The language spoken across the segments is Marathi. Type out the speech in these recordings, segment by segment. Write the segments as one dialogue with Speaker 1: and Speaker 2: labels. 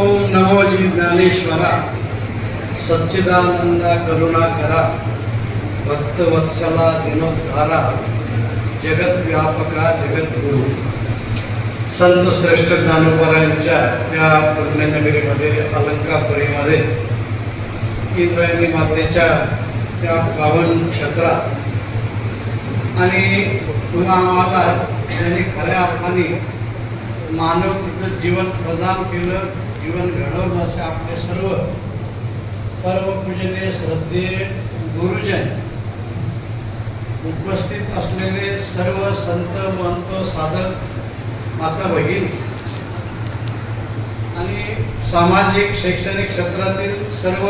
Speaker 1: ओम नमो जी ज्ञानेश्वरा सच्चिदानंदा करुणा करा भक्तवत्सला दिनोद्धारा जगत व्यापका जगद्गुरु संत श्रेष्ठ ज्ञानोबरांच्या त्या पुण्यनगरीमध्ये अलंकापुरीमध्ये इंद्रायणी मातेच्या त्या पावन क्षेत्रात. आणि पुन्हा आम्हाला त्यांनी खऱ्या अर्थाने मानव तिथं जीवन प्रदान केलं जीवन घडवलं असे आपले सर्व परमपूजने श्रद्धे गुरुजन उपस्थित असलेले सर्व संत महंत साधक माता भगिनी आणि सामाजिक शैक्षणिक क्षेत्रातील सर्व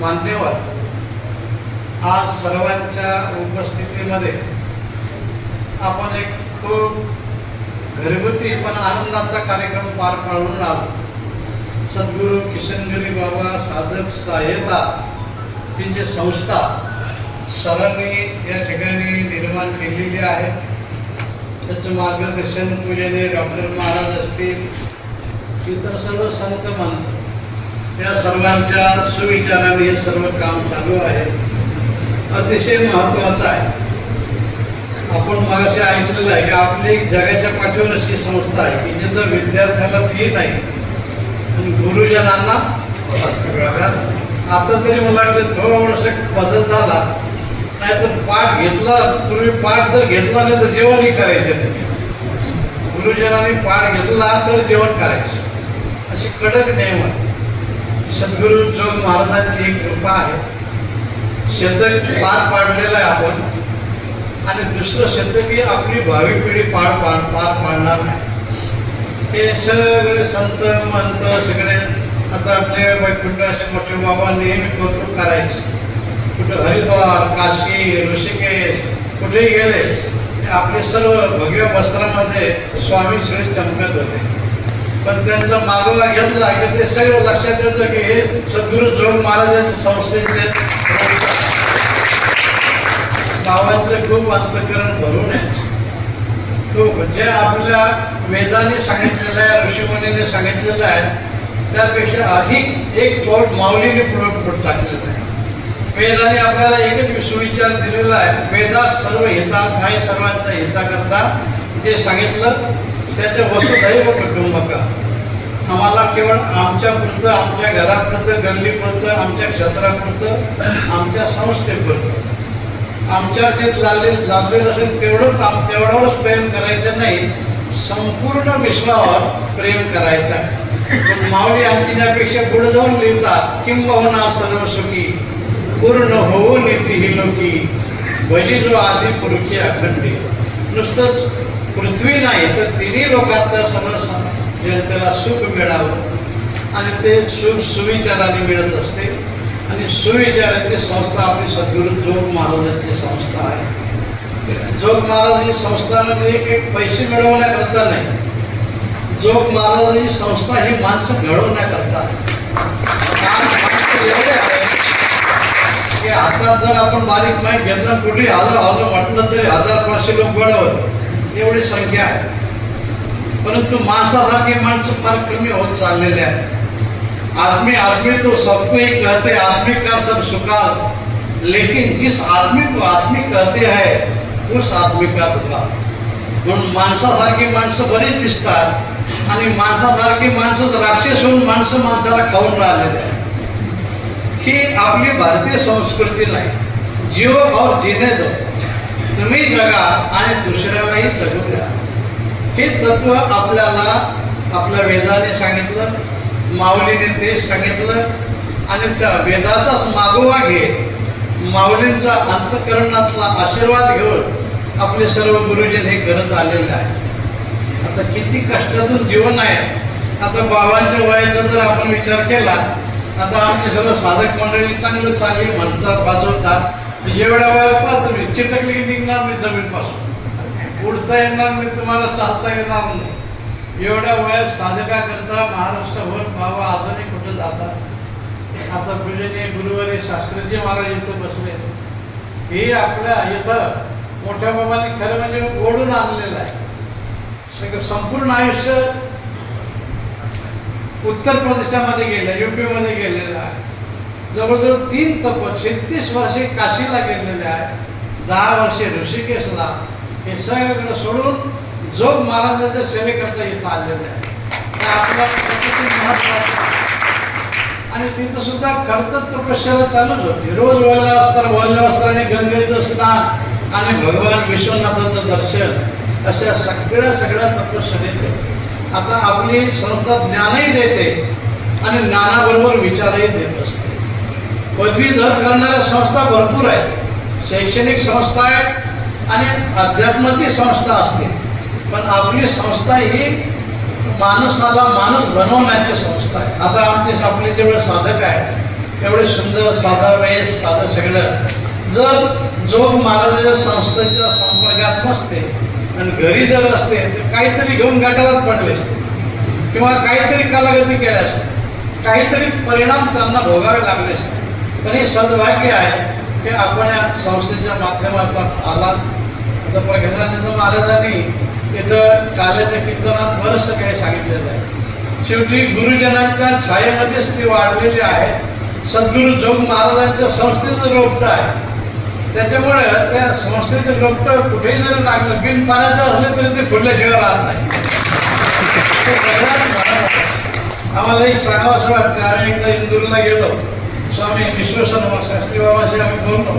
Speaker 1: मान्यवर आज सर्वांच्या उपस्थितीमध्ये आपण एक खूप घरगुती पण आनंदाचा कार्यक्रम पार पाडून आलो. सद्गुरू किशनगिरी बाबा साधक सहाय्यता ही जी संस्था सरांनी या ठिकाणी निर्माण केलेली आहे. त्याचं मार्गदर्शन पूजने डॉक्टर महाराज असतील इतर सर्व संत मंत या सर्वांच्या सुविचाराने हे सर्व काम चालू आहे. अतिशय महत्त्वाचं आहे. आपण मगाशी ऐकलेलं आहे की आपली एक जगाच्या पाठीवर अशी संस्था आहे की जिथं विद्यार्थ्याला फी नाही. गुरुजनांना आता तरी मला वाटतं थोडंसं बदल झाला. नाही तर पाठ घेतला पूर्वी पाठ जर घेतला नाही तर जेवणही करायचे गुरुजनांनी पाठ घेतला तर जेवण करायचं. अशी कडक नियम आहेत सद्गुरू जोग महाराजांची एक कृपा आहे. शतक पार पाडलेलं आहे आपण. आणि दुसरं शतकी आपली भावी पिढी पार पाड पार पाडणार नाही. हे सगळे संत मंत सगळे. आता आपल्या वैकुंठ असे मोठे बाबा नेहमी कौतुक करायचे. कुठं हरिद्वार काशी ऋषिकेश कुठेही गेले ते आपले सर्व भगव्या वस्त्रामध्ये स्वामी सगळे चमकत होते. पण त्यांचा मागोवा घेतला की ते सगळं लक्षात येतं की हे सद्गुरू जोग महाराजांच्या संस्थेचे बाबांचे खूप अंतकरण भरून यायचे. खूप. जे आपल्या वेदाने सांगितलेलं आहे ऋषीमुनीने सांगितलेलं आहे त्यापेक्षा अधिक एक बोट माऊलीने पुढं टाकलेलं आहे. वेदाने आपल्याला एकच सुविचार दिलेला आहे वेदा सर्व हितार्थ आहे सर्वांच्या हिताकरता जे सांगितलं त्याचे वसुधैव कुटुंबका. आम्हाला केवळ आमच्यापुरतं आमच्या घरापुरतं गल्लीपुरतं आमच्या क्षेत्रापुरतं आमच्या संस्थेपुरतं. आमच्या जे लादले लादलेलं असेल तेवढंच आम तेवढावरच प्रेम करायचं नाही. संपूर्ण विश्वावर प्रेम करायचा पण माऊली आणखी त्यापेक्षा पुढे जाऊन लिहितात किंबहुना सर्व सुखी पूर्ण होऊ नीती ही लोकी. भजी जो आधी पुरुषी अखंडी. नुसतंच पृथ्वी नाही तर तिन्ही लोकातलं सर्व जनतेला सुख मिळावं. आणि ते सुख सुविचाराने मिळत असते. आणि सुविचाराची संस्था आपली सद्गुरू जोग महाराजांची संस्था आहे. जोग महाराज ही संस्था म्हणजे पैसे मिळवण्याकरता नाही जोग महाराज ही संस्था ही माणसं घडवण्याकरता की आता जर आपण बारीक माहीत घेतला कुठे आलं हजार म्हटलं तरी हजार पाचशे लोक घडवत एवढी संख्या आहे. परंतु माणसासारखी माणसं फार कमी होत चाललेले आहेत. आदमी आदमी तो सबको ही कहते आदमी का सब सुखार लेकिन जिस आदमी को आदमी कहते हैं ऊस आत्मिकात होता म्हणून माणसासारखी माणसं बरीच दिसतात आणि माणसासारखी माणसं राक्षस होऊन माणसं माणसाला खाऊन राहिलेले आहे ही आपली भारतीय संस्कृती नाही. जीव और जिने दो. तुम्ही जगा आणि दुसऱ्यालाही जगू द्या. हे तत्व आपल्याला आपल्या वेदाने सांगितलं माऊलीने ते सांगितलं आणि त्या वेदाचाच मागोवा घे माऊलींचा अंतकरणातला आशीर्वाद घेऊन आपले सर्व गुरुजन हे करत आलेले आहे आता किती कष्टातून जीवन आहे. आता बाबांच्या वयाचा जर आपण विचार केला आता आमचे सर्व साधक मंडळी चांगलं चांगली म्हणतात वाजवतात. एवढ्या वयात तुम्ही चिटकली निघणार नाही जमीनपासून. उठता येणार नाही तुम्हाला चालता येणार नाही. एवढ्या वयात साधकाकरता महाराष्ट्रभर बाबा अजूनही कुठं जातात? आता पूजनीय गुरुवारी शास्त्रीजी महाराज इथं बसले. हे आपल्या इथं मोठ्या बाबांनी खरं म्हणजे ओढून आणलेलं आहे. सगळं संपूर्ण आयुष्य उत्तर प्रदेशामध्ये गेलं युपीमध्ये मध्ये गेलेलं आहे. जवळजवळ तीन तप छत्तीस वर्षे काशीला गेलेले आहे. दहा वर्षे ऋषिकेशला. हे सगळं सोडून जोग महाराजांच्या सेवेकरता इथं आलेले आहे. तर आपल्या महत्वाचं आणि तिथं सुद्धा खडतर तपश्चर्या चालूच होती. रोज वल्ल्या वस्त्र वल्ल्या वस्त्राने गंगेचं स्नान आणि भगवान विश्वनाथाचं दर्शन अशा सगळ्या सगळ्या तपश्चर्येत आता आपली संस्था ज्ञानही देते आणि ज्ञानाबरोबर विचारही देत असते. पदवीधर करणाऱ्या संस्था भरपूर आहेत. शैक्षणिक संस्था आहेत आणि अध्यात्माची संस्था असते. पण आपली संस्था ही माणसाला माणूस बनवण्याची संस्था आहे. आता आमचे आपले जेवढे साधक आहे तेवढे सुंदर साधा वेळेस साधं सगळं. जर जोग महाराजाच्या संस्थेच्या संपर्कात नसते आणि घरी जर असते तर काहीतरी घेऊन गटारात पडले असते. किंवा काहीतरी कलागती केल्या असते. काहीतरी परिणाम त्यांना भोगावे लागले असते. पण हे सद्भाग्य आहे की आपण या संस्थेच्या माध्यमातून आलात. आता प्रकाशानंद महाराजांनी इथं काल्याच्या कीर्तनात बरंचसं काही सांगितलेलं आहे. शेवटी गुरुजनांच्या छायेमध्येच ती वाढलेली आहे. सद्गुरू जोग महाराजांच्या संस्थेचं रोपटं आहे. त्याच्यामुळं त्या संस्थेचं रोपटं कुठेही जरी लागलं बिन पाण्याचं असलं तरी ते फुडल्याशिवाय राहत नाही. आम्हालाही आम्हाला एक सांगावं असं वाटतं. आम्ही एकदा इंदूरला गेलो. स्वामी विश्वेश्वर शास्त्री बाबाशी आम्ही बोललो.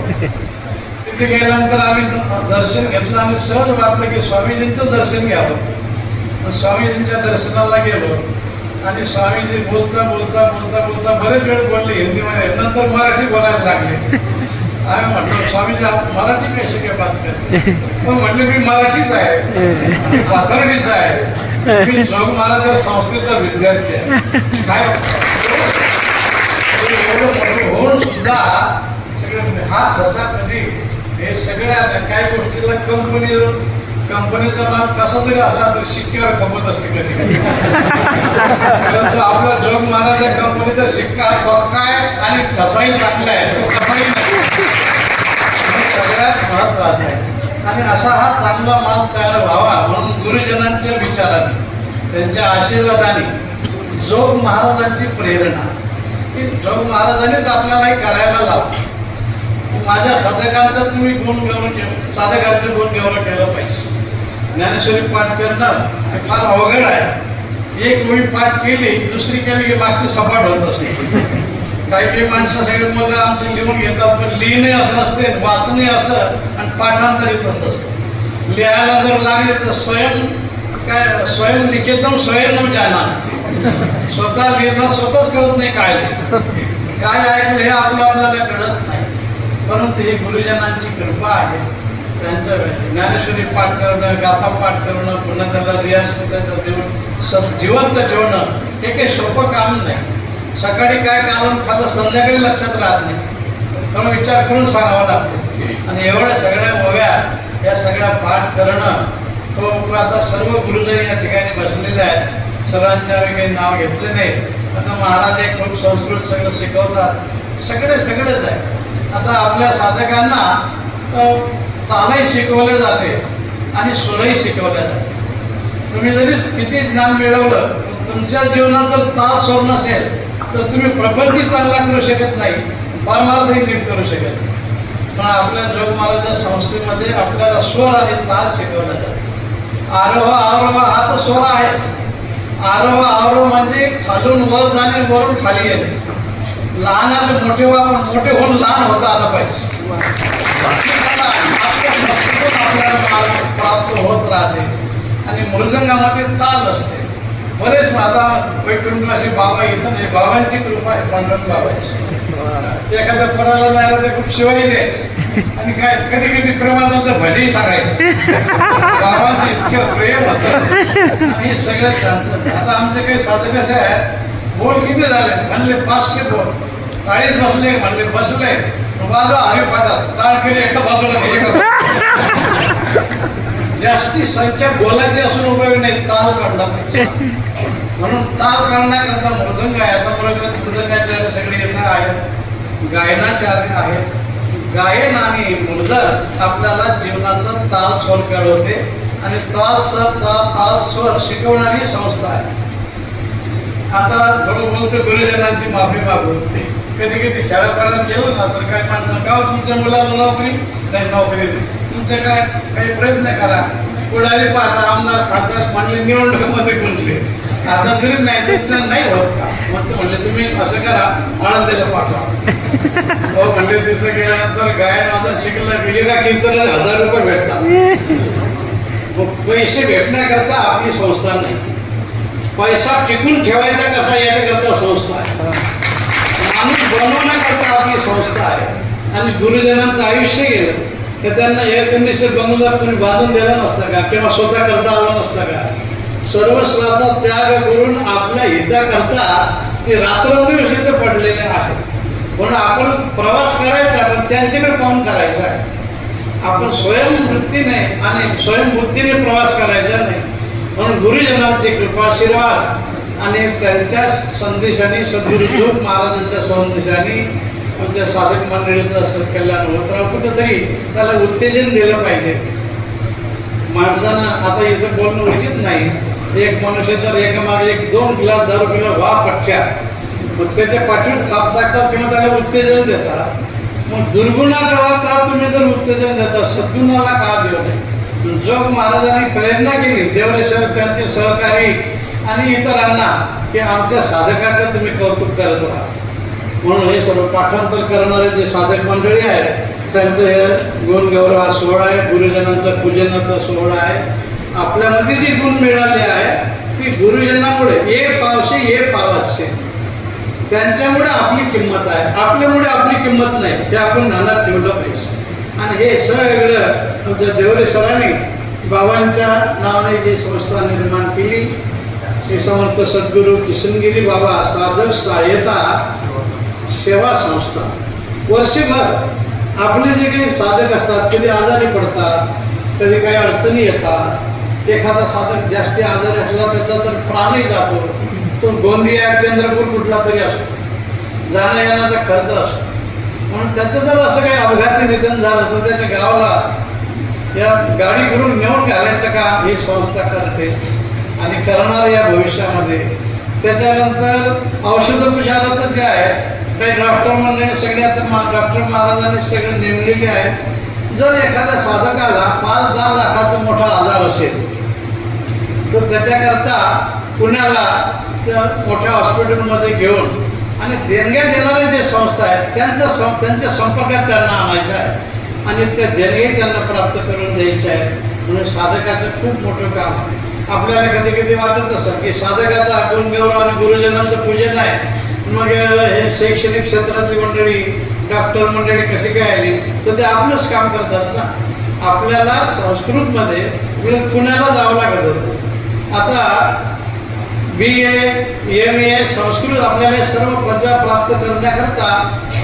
Speaker 1: तिथे गेल्यानंतर आम्ही दर्शन घेतलं. आम्ही सहज वाटलं की स्वामीजींचं दर्शन घ्यावं. स्वामीजींच्या दर्शनाला गेलो आणि स्वामीजी बोलता बोलता बोलता बोलता बरेच वेळ बोलले हिंदीमध्ये. नंतर मराठी बोलायला लागले. आम्ही म्हटलं स्वामीजी आप मराठी कशी काय बात करते? पण म्हटलं मी मराठीच आहे. मी पाथर्डीच आहे. मी जोग महाराज संस्थेचा विद्यार्थी आहे. काय? एवढं होऊन सुद्धा सगळं हा ठसा कधी हे सगळ्या काही गोष्टीला कंपनी कंपनीचा माल कसा जरी असला तर शिक्क्यावर खपत असते कधी कधी परंतु आपला जोग महाराज कंपनीचा शिक्का काय आणि कसाही चांगला आहे तो कसाही नाही. सगळ्यात महत्त्वाचा आहे. आणि असा हा चांगला माल तयार व्हावा म्हणून गुरुजनांच्या विचाराने त्यांच्या आशीर्वादाने जोग महाराजांची प्रेरणा. जोग महाराजांनीच आपल्याला करायला लावली. माझ्या साधकांचा तुम्ही गुण गौरव ठेव. साधकांचं गुण गौरव ठेवलं पाहिजे. ज्ञानेश्वरी पाठ करणं हे फार अवघड आहे. एक ओळी पाठ केली दुसरी केली की मागची सपाट होत असते. काही काही माणसं सगळे मुलं आमचे लिहून घेतात पण लिहिणे असं असते वाचणे असं आणि पाठांतरित असं असतं. लिहायला जर लागले तर स्वयं काय स्वयं लिखितम स्वयं जाणार. स्वतः लिहिता स्वतःच कळत नाही काय काय ऐकलं हे आपलं आपल्याला कळत नाही. परंतु हे गुरुजनांची कृपा आहे. त्यांचं ज्ञानेश्वरी पाठ करणं गाथा पाठ करणं पुन्हा त्याला रियाज त्याचं देऊन सत जिवंत ठेवणं हे काही सोपं काम नाही. सकाळी काय कारण खाल्लं संध्याकाळी लक्षात राहत नाही. पण विचार करून सांगावा लागतो. आणि एवढ्या सगळ्या ओव्या या सगळ्या पाठ करणं तो आता सर्व गुरुजन या ठिकाणी बसलेले आहेत. सर्वांचे आम्ही काही नाव घेतले नाही. आता महाराज एक खूप संस्कृत सगळं शिकवतात. सगळे सगळेच आहे आता आपल्या साधकांना तालही शिकवले जाते आणि स्वरही शिकवले जाते. तुम्ही जरी किती ज्ञान मिळवलं तुमच्या जीवनात जर ताल स्वर नसेल तर तुम्ही प्रपंची चांगला करू शकत नाही परमार्थही नीट करू शकत नाही. पण आपल्या जोग महाराजा संस्थेमध्ये आपल्याला स्वर आणि ताल शिकवला जातो. आरोह आरोह हा तर स्वर आहेच. आरोह आरोह म्हणजे खालून वर जाणे वरून खाली येणे. लहानाचे मोठे व्हा पण मोठे होऊन लहान होता आलं पाहिजे. आपल्याला प्राप्त होत राहते आणि मृदंगामध्ये ताल असते. बरेच माझा असे बाबा येतं नाही बाबांची कृपा आहे पांडुरंग बाबांची. एखाद्या पराला नाही ते खूप शिवाई द्यायची. आणि काय कधी कधी प्रेमाचं भजही सांगायचं. बाबांचं इतकं प्रेम होतं. आणि हे सगळं आता आमचे काही साधक असे आहेत बोल किती झाले? म्हणले पाचशे बोल. टाळीत बसले म्हणले बसले. बाजू हरी पाठात टाळ केली एका बाजूला जास्ती संख्या बोलायची असून उपयोग नाही ताल काढला पाहिजे. म्हणून ताल काढण्याकरता मृदंग आहे. आता मृग मृदंगाचे सगळे येणार आहेत. गायनाचार्य आहेत गायन आणि मृदंग आपल्याला जीवनाचा ताल स्वर कळवते आणि ताल स्वर ताल ताल स्वर शिकवणारी संस्था आहे. आता थोडं बोलतो गुरुजनांची माफी मागू. कधी कधी खेळापाड्यात गेलो ना तर काय माणसं का तुमच्या मुलाला नोकरी नाही नोकरी. तुमचे काय काही प्रयत्न करा. पुढारी पाहता आमदार खासदार म्हणले निवडणुकीमध्ये गुंतले. आता जरी नाही तर नाही होत का? मग म्हणले तुम्ही असं करा आळंदीला पाठवा. हो म्हणले तिथं गेल्यानंतर गायन वादन शिकलं की? एका हजार रुपये भेटतात. मग पैसे भेटण्याकरता आपली संस्था नाही. पैसा टिकून ठेवायचा कसा याच्याकरता संस्था आहे? बनवण्याकरता आपली संस्था आहे. आणि गुरुजनांचं आयुष्य गेलं तर त्यांना एअर कंडिशन बंगला कोणी बांधून दिला नसता का? किंवा स्वतः करता आला नसता का? सर्वस्वाचा त्याग करून आपल्या हिताकरता ते रात्रंदिवस इथे पडलेले आहे म्हणून आपण प्रवास करायचा पण त्यांच्याकडे पाहून करायचा आहे. आपण स्वयंवृत्तीने आणि स्वयंबुद्धीने प्रवास करायचा नाही. म्हणून गुरुजनांची कृपा आशीर्वाद आणि त्यांच्या संदेशाने सद्गुरु महाराजांच्या संदेशाने आमच्या साधक मंडळीचं असं कल्याण होत राहू. कुठंतरी त्याला उत्तेजन दिलं पाहिजे. माणसानं आता इथं बोलणं उचित नाही. एक मनुष्य जर एकामागे एक दोन ग्लास दारू पिला वा पठ्या मग त्याच्या पाठीवर थाप टाकतात किंवा त्याला उत्तेजन देतात. मग दुर्गुणाच्या वार्ता तुम्ही जर उत्तेजन देता सद्गुणाला का दिलं नाही जोग महाराजांनी प्रेरणा केली. देवरेश्वर त्यांचे सहकारी आणि इतरांना की आमच्या साधकाचं तुम्ही कौतुक करत राहा. म्हणून हे सर्व पाठांतर करणारे जे साधक मंडळी आहेत त्यांचं हे गुणगौरव हा सोहळा आहे. गुरुजनांचा पूजनाचा सोहळा आहे. आपल्यामध्ये जी गुण मिळाली आहे ती गुरुजनामुळे ये पावशे ये पावाचे. त्यांच्यामुळे आपली किंमत आहे. आपल्यामुळे आपली किंमत नाही. ते आपण ध्यानात ठेवलं पाहिजे. आणि हे सगळं आमच्या देवरेश्वरांनी बाबांच्या नावाने जी संस्था निर्माण केली श्री समर्थ सद्गुरू किशनगिरी बाबा साधक सहाय्यता सेवा संस्था. वर्षभर आपले जे काही साधक असतात कधी आजारी पडतात कधी काही अडचणी येतात एखादा साधक जास्ती आजारी असला त्याचा तर प्राणही जातो. तो गोंदिया चंद्रपूर कुठला तरी असतो. जाण्या येण्याचा खर्च असतो. म्हणून त्याचं जर असं काही अपघाती निधन झालं तर त्याच्या गावाला या गाडी करून नेऊन घालायचं काम ही संस्था करते. आणि करणार या भविष्यामध्ये. त्याच्यानंतर औषधोपचाराचं जे आहे काही डॉक्टर मंडळी सगळे आता मा डॉक्टर महाराजांनी सगळे नेमलेले आहेत. जर एखाद्या साधकाला पाच दहा लाखाचा मोठा आजार असेल तर त्याच्याकरता पुण्याला त्या मोठ्या हॉस्पिटलमध्ये घेऊन आणि देणग्या देणारे जे संस्था आहेत त्यांच्या सं त्यांच्या संपर्कात त्यांना आणायचं आहे. आणि त्या देणगी त्यांना प्राप्त करून द्यायचे आहे म्हणून साधकाचं खूप मोठं काम आहे. आपल्याला कधी कधी वाटत असं की साधकाचा गुण गौरव आणि गुरुजनांचं पूजन आहे मग हे शैक्षणिक क्षेत्रातली मंडळी डॉक्टर मंडळी कशी काय आली? तर ते आपलंच काम करतात ना. आपल्याला संस्कृतमध्ये म्हणजे पुण्याला जावं लागत होतं. आता बी ए एम ए संस्कृत आपल्याला सर्व पदव्या प्राप्त करण्याकरता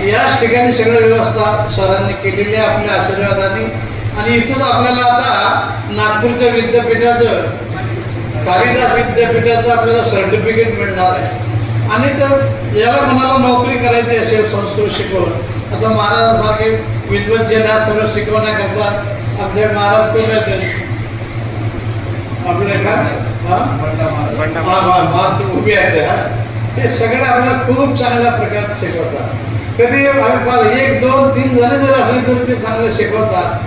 Speaker 1: याच ठिकाणी सगळं व्यवस्था सरांनी केलेली आहे आपल्या आशीर्वादाने. आणि इथंच आपल्याला आता नागपूरच्या विद्यापीठाचं कालिदास विद्यापीठाचं आपल्याला सर्टिफिकेट मिळणार आहे. आणि तर याला कोणाला नोकरी करायची असेल संस्कृत शिकवून आता महाराजांसारखे विद्वत जे ना सर्व शिकवण्याकरता आमचे महाराज कोण आहेत? आपले का? हां? उभी आहे त्या हे. सगळे आपल्याला खूप चांगल्या प्रकारे शिकवतात. कधी आम्ही फार एक दोन तीन जण जर असले तरी ते चांगले शिकवतात.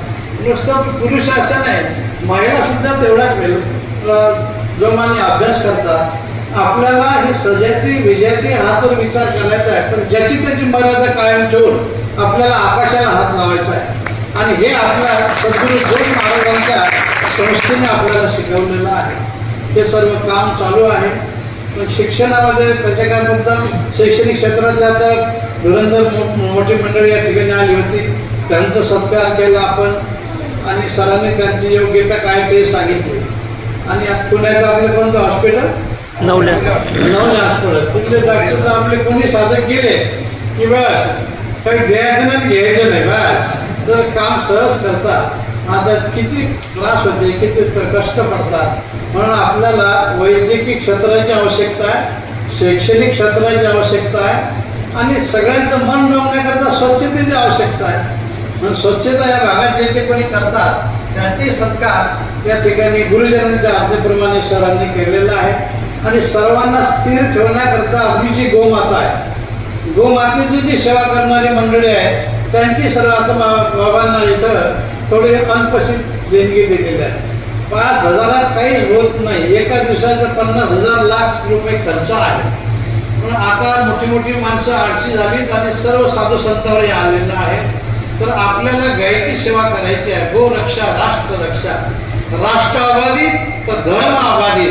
Speaker 1: नुसतंच पुरुष असं नाही. महिला सुद्धा तेवढाच वेळ जोमाने अभ्यास करतात आपल्याला हे सजाती विजयाती हा तर विचार करायचा आहे पण ज्याची त्याची मर्यादा कायम ठेवून आपल्याला आकाशाला हात लावायचा आहे. आणि हे आपल्या सद्गुरू दोन महाराजांच्या संस्थेने आपल्याला शिकवलेलं आहे. हे सर्व काम चालू आहे. पण शिक्षणामध्ये त्याच्या काय मुद्दाम शैक्षणिक क्षेत्रातल्या आता धुरंधर मो- मोठी मंडळी या ठिकाणी आली होती. त्यांचा सत्कार केला आपण. आणि सरांनी त्यांची योग्यता काय ते सांगितली. आणि पुण्याचं आपलं कोणतं हॉस्पिटल
Speaker 2: नवल्या.
Speaker 1: नवले हॉस्पिटल तिथले डॉक्टर तर आपले कोणी साधक गेले की बस काही द्यायचं नाही घ्यायचं नाही बस. जर काम सहज करतात आता किती त्रास होते किती कष्ट पडतात. म्हणून आपल्याला वैद्यकीय क्षेत्राची आवश्यकता आहे शैक्षणिक क्षेत्राची आवश्यकता आहे आणि सगळ्यांचं मन रमण्याकरता स्वच्छतेची आवश्यकता आहे. म्हणून स्वच्छता या भागात जे जे कोणी करतात त्यांचे सत्कार या ठिकाणी गुरुजनांच्या आज्ञेप्रमाणे सरांनी केलेलं आहे. आणि सर्वांना स्थिर ठेवण्याकरता आपली जी गोमाता आहे गोमातेची जी सेवा करणारी मंडळी आहे त्यांची सर्व आता बाबांना इथं थोडी अल्पशी देणगी दिलेली आहे. पाच हजारात काहीच होत नाही. एका दिवसाचा पन्नास हजार लाख रुपये खर्च आहे. पण आता मोठी मोठी माणसं आळशी झालीत आणि सर्व साधू संतांवरही आलेलं आहे. तर आपल्याला गायची सेवा करायची आहे. गोरक्षा राष्ट्र रक्षा राष्ट्र तर धर्म आबादी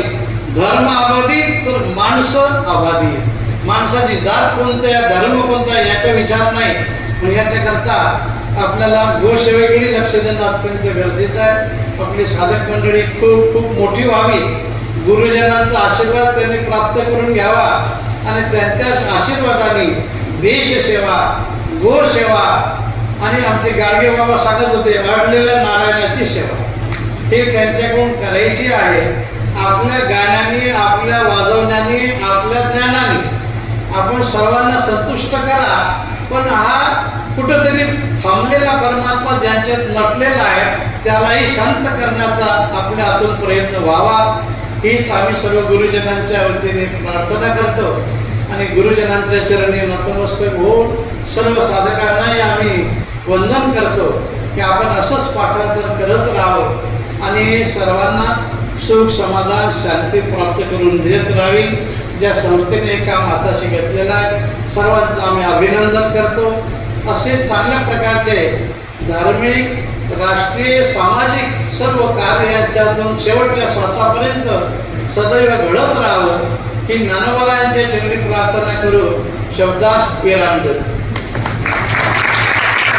Speaker 1: धर्म आबादी तर माणसं अबाधित माणसाची जात कोणतं आहे धर्म कोणता आहे याचा विचार नाही. पण याच्याकरता आपल्याला गोसेवेकडे लक्ष देणं अत्यंत गरजेचं आहे. आपली साधक मंडळी खूप खूप मोठी व्हावी. गुरुजनांचा आशीर्वाद त्यांनी प्राप्त करून घ्यावा. आणि त्यांच्या आशीर्वादाने देशसेवा गोसेवा आणि आमचे गाडगे बाबा सांगत होते अडलेल्या नारायणाची सेवा. हे त्यांच्याकडून करायची आहे. आपल्या गाण्याने आपल्या वाजवण्याने आपल्या ज्ञानाने. आपण सर्वांना संतुष्ट करा. पण हा कुठंतरी थांबलेला परमात्मा ज्यांच्यात नटलेला आहे त्यालाही शांत करण्याचा आपल्या हातून प्रयत्न व्हावा. हीच आम्ही सर्व गुरुजनांच्या वतीने प्रार्थना करतो. आणि गुरुजनांच्या चरणी नतमस्तक होऊन सर्व साधकांनाही आम्ही वंदन करतो की आपण असंच पाठांतर करत राहावं. आणि सर्वांना सुख समाधान शांती प्राप्त करून देत राहावी. ज्या संस्थेने हे काम हाताशी घेतलेलं आहे सर्वांचं आम्ही अभिनंदन करतो. असे चांगल्या प्रकारचे धार्मिक राष्ट्रीय सामाजिक सर्व कार्य याच्यातून शेवटच्या श्वासापर्यंत सदैव घडत राहावं. ही ज्ञानवरांच्या चरणी प्रार्थना करू शब्दास विराम देतो.